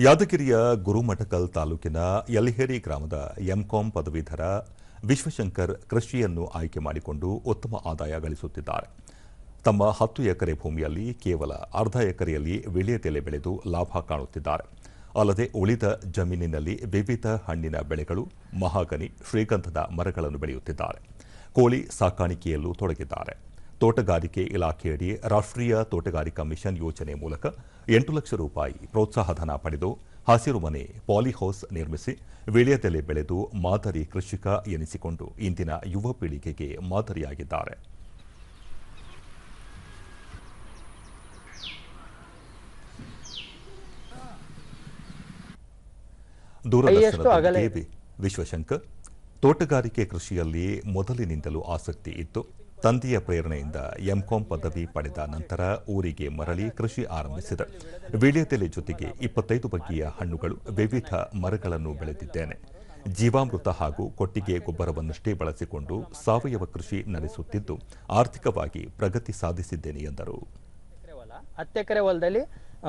ಯಾದಗಿರಿಯ ಗುರುಮಠಕಲ್ ತಾಲೂಕಿನ ಯಲಿಹೇರಿ ಗ್ರಾಮದ ಎಂಕಾಂ ಪದವೀಧರ ವಿಶ್ವಶಂಕರ್ ಕೃಷಿಯನ್ನು ಆಯ್ಕೆ ಮಾಡಿಕೊಂಡು ಉತ್ತಮ ಆದಾಯ ಗಳಿಸುತ್ತಿದ್ದಾರೆ. ತಮ್ಮ ಹತ್ತು ಎಕರೆ ಭೂಮಿಯಲ್ಲಿ ಕೇವಲ ಅರ್ಧ ಎಕರೆಯಲ್ಲಿ ವಿಳ್ಯದೆಲೆ ಬೆಳೆದು ಲಾಭ ಕಾಣುತ್ತಿದ್ದಾರೆ. ಅಲ್ಲದೆ ಉಳಿದ ಜಮೀನಿನಲ್ಲಿ ವಿವಿಧ ಹಣ್ಣಿನ ಬೆಳೆಗಳು, ಮಹಾಗನಿ, ಶ್ರೀಗಂಧದ ಮರಗಳನ್ನು ಬೆಳೆಯುತ್ತಿದ್ದಾರೆ. ಕೋಳಿ ಸಾಕಾಣಿಕೆಯಲ್ಲೂ ತೊಡಗಿದ್ದಾರೆ. ತೋಟಗಾರಿಕೆ ಇಲಾಖೆಯಡಿ ರಾಷ್ಟ್ರೀಯ ತೋಟಗಾರಿಕಾ ಮಿಷನ್ ಯೋಜನೆ ಮೂಲಕ ಎಂಟು ಲಕ್ಷ ರೂಪಾಯಿ ಪ್ರೋತ್ಸಾಹಧನ ಪಡೆದು ಹಸಿರು ಮನೆ ಪಾಲಿಹೌಸ್ ನಿರ್ಮಿಸಿ ವಿಳ್ಯದೆಲೆ ಬೆಳೆದು ಮಾದರಿ ಕೃಷಿಕ ಎನಿಸಿಕೊಂಡು ಇಂದಿನ ಯುವ ಪೀಳಿಗೆಗೆ ಮಾದರಿಯಾಗಿದ್ದಾರೆ. ದೂರದರ್ಶನದ ವಿಶ್ವಶಂಕರ್ ತೋಟಗಾರಿಕೆ ಕೃಷಿಯಲ್ಲಿ ಮೊದಲಿನಿಂದಲೂ ಆಸಕ್ತಿ ಇತ್ತು. ತಂದೆಯ ಪ್ರೇರಣೆಯಿಂದ ಎಂಕಾಂ ಪದವಿ ಪಡೆದ ನಂತರ ಊರಿಗೆ ಮರಳಿ ಕೃಷಿ ಆರಂಭಿಸಿದ. ವಿಳ್ಯದೆಲೆ ಜೊತೆಗೆ ಇಪ್ಪತ್ತೈದು ಬಗೆಯ ಹಣ್ಣುಗಳು ವಿವಿಧ ಮರಗಳನ್ನು ಬೆಳೆದಿದ್ದೇನೆ. ಜೀವಾಮೃತ ಹಾಗೂ ಕೊಟ್ಟಿಗೆ ಗೊಬ್ಬರವನ್ನಷ್ಟೇ ಬಳಸಿಕೊಂಡು ಸಾವಯವ ಕೃಷಿ ನಡೆಸುತ್ತಿದ್ದು, ಆರ್ಥಿಕವಾಗಿ ಪ್ರಗತಿ ಸಾಧಿಸಿದ್ದೇನೆ ಎಂದರು. ಹತ್ತು ಎಕರೆ ಹೊಲದಲ್ಲಿ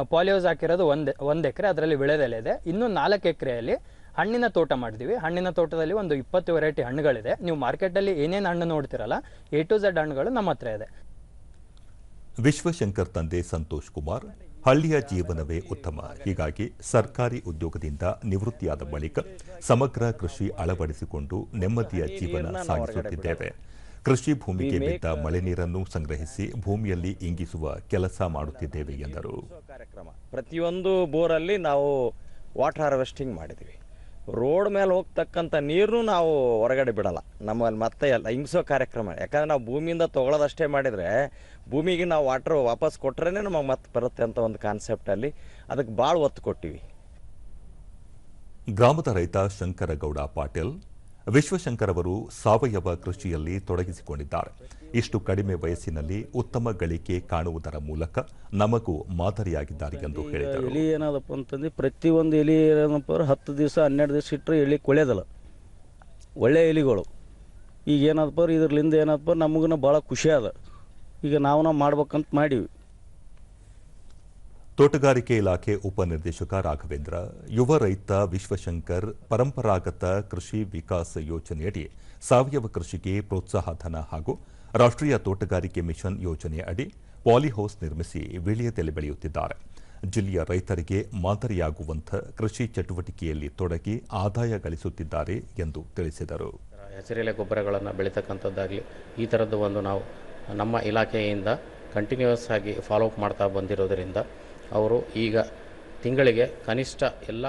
ಪಾಲಿಯೋಸ್ ಹಾಕಿರೋದು ಒಂದು ಒಂದು ಎಕರೆ, ಅದರಲ್ಲಿ ವಿಳೆದೆಲೆ ಇದೆ. ಇನ್ನು ನಾಲ್ಕು ಎಕರೆಯಲ್ಲಿ ಹಣ್ಣಿನ ತೋಟ ಮಾಡಿದ್ವಿ. ಹಣ್ಣಿನ ತೋಟದಲ್ಲಿ ಒಂದು ಇಪ್ಪತ್ತು ವೆರೈಟಿ ಹಣ್ಣುಗಳಿದೆ. ನೀವು ಮಾರ್ಕೆಟಲ್ಲಿ ಏನೇನು ಹಣ್ಣು ನೋಡ್ತಿರಲ್ಲ ಎ ಟು ಝೆಡ್ ಹಣ್ಣುಗಳು ನಮ್ಮ ಹತ್ರ ಇದೆ. ವಿಶ್ವಶಂಕರ್ ತಂದೆ ಸಂತೋಷ್ ಕುಮಾರ್ ಹಳ್ಳಿಯ ಜೀವನವೇ ಉತ್ತಮ. ಹೀಗಾಗಿ ಸರ್ಕಾರಿ ಉದ್ಯೋಗದಿಂದ ನಿವೃತ್ತಿಯಾದ ಬಳಿಕ ಸಮಗ್ರ ಕೃಷಿ ಅಳವಡಿಸಿಕೊಂಡು ನೆಮ್ಮದಿಯ ಜೀವನ ಸಾಗಿಸುತ್ತಿದ್ದೇವೆ. ಕೃಷಿ ಭೂಮಿಗೆ ಬಿದ್ದ ಮಳೆ ನೀರನ್ನು ಸಂಗ್ರಹಿಸಿ ಭೂಮಿಯಲ್ಲಿ ಇಂಗಿಸುವ ಕೆಲಸ ಮಾಡುತ್ತಿದ್ದೇವೆ ಎಂದರು. ಪ್ರತಿಯೊಂದು ಬೋರಲ್ಲಿ ನಾವು ವಾಟರ್ ಹಾರ್ವೆಸ್ಟಿಂಗ್ ಮಾಡಿದ್ವಿ ರೋಡ್ ಮೇಲೆ ಹೋಗ್ತಕ್ಕಂಥ ನೀರನ್ನು ನಾವು ಹೊರಗಡೆ ಬಿಡಲ್ಲ. ನಮ್ಮಲ್ಲಿ ಮತ್ತೆ ಎಲ್ಲ ಹಿಂಗ್ಸೋ ಕಾರ್ಯಕ್ರಮ. ಯಾಕಂದ್ರೆ ನಾವು ಭೂಮಿಯಿಂದ ತೊಗೊಳೋದಷ್ಟೇ ಮಾಡಿದರೆ ಭೂಮಿಗೆ ನಾವು ವಾಟರ್ ವಾಪಸ್ ಕೊಟ್ರೇ ನಮಗೆ ಮತ್ತೆ ಬರುತ್ತೆ ಅಂತ ಒಂದು ಕಾನ್ಸೆಪ್ಟಲ್ಲಿ ಅದಕ್ಕೆ ಭಾಳ ಒತ್ತು ಕೊಟ್ಟಿವಿ. ಗ್ರಾಮದ ರೈತ ಶಂಕರಗೌಡ ಪಾಟೀಲ್ ವಿಶ್ವಶಂಕರ್ ಅವರು ಸಾವಯವ ಕೃಷಿಯಲ್ಲಿ ತೊಡಗಿಸಿಕೊಂಡಿದ್ದಾರೆ. ಇಷ್ಟು ಕಡಿಮೆ ವಯಸ್ಸಿನಲ್ಲಿ ಉತ್ತಮ ಗಳಿಕೆ ಕಾಣುವುದರ ಮೂಲಕ ನಮಗೂ ಮಾದರಿಯಾಗಿದ್ದಾರೆ ಎಂದು ಹೇಳಿದರು. ಎಲಿ ಏನಾದಪ್ಪ ಅಂತಂದ್ರೆ ಪ್ರತಿಯೊಂದು ಎಲೆ ಏನಪ್ಪ ಅಂದ್ರೆ ಹತ್ತು ದಿವಸ ಹನ್ನೆರಡು ದಿವಸ ಇಟ್ಟರೆ ಎಲೆ ಕೊಳೆಯೋದಲ್ಲ ಒಳ್ಳೆ ಎಲೆಗಳು. ಈಗ ಏನಾದಪ್ಪ ಇದ್ರಲ್ಲಿಂದ ಇದ್ರಲಿಂದ ಏನದಪ್ಪ ನಮಗೂ ಭಾಳ ಖುಷಿ ಅದ ಈಗ ನಾವು ನಾವು ಮಾಡ್ಬೇಕಂತ ಮಾಡೀವಿ. ತೋಟಗಾರಿಕೆ ಇಲಾಖೆ ಉಪನಿರ್ದೇಶಕ ರಾಘವೇಂದ್ರ, ಯುವ ರೈತ ವಿಶ್ವಶಂಕರ್ ಪರಂಪರಾಗತ ಕೃಷಿ ವಿಕಾಸ ಯೋಜನೆಯಡಿ ಸಾವಯವ ಕೃಷಿಗೆ ಪ್ರೋತ್ಸಾಹ ಧನ ಹಾಗೂ ರಾಷ್ಟ್ರೀಯ ತೋಟಗಾರಿಕೆ ಮಿಷನ್ ಯೋಜನೆಯಡಿ ಪಾಲಿಹೌಸ್ ನಿರ್ಮಿಸಿ ವಿಳಿಯದೆಲೆ ಬೆಳೆಯುತ್ತಿದ್ದಾರೆ. ಜಿಲ್ಲೆಯ ರೈತರಿಗೆ ಮಾದರಿಯಾಗುವಂಥ ಕೃಷಿ ಚಟುವಟಿಕೆಯಲ್ಲಿ ತೊಡಗಿ ಆದಾಯ ಗಳಿಸುತ್ತಿದ್ದಾರೆ ಎಂದು ತಿಳಿಸಿದರು. ಹೆಸರೆಲೆ ಗೊಬ್ಬರಗಳನ್ನು ಬೆಳೀತಕ್ಕಂಥದ್ದಾಗಲಿ ಈ ಥರದ್ದು ಒಂದು ನಾವು ನಮ್ಮ ಇಲಾಖೆಯಿಂದ ಕಂಟಿನ್ಯೂಸ್ ಆಗಿ ಫಾಲೋ ಅಪ್ ಮಾಡ್ತಾ ಬಂದಿರೋದರಿಂದ ಅವರು ಈಗ ತಿಂಗಳಿಗೆ ಕನಿಷ್ಠ ಎಲ್ಲ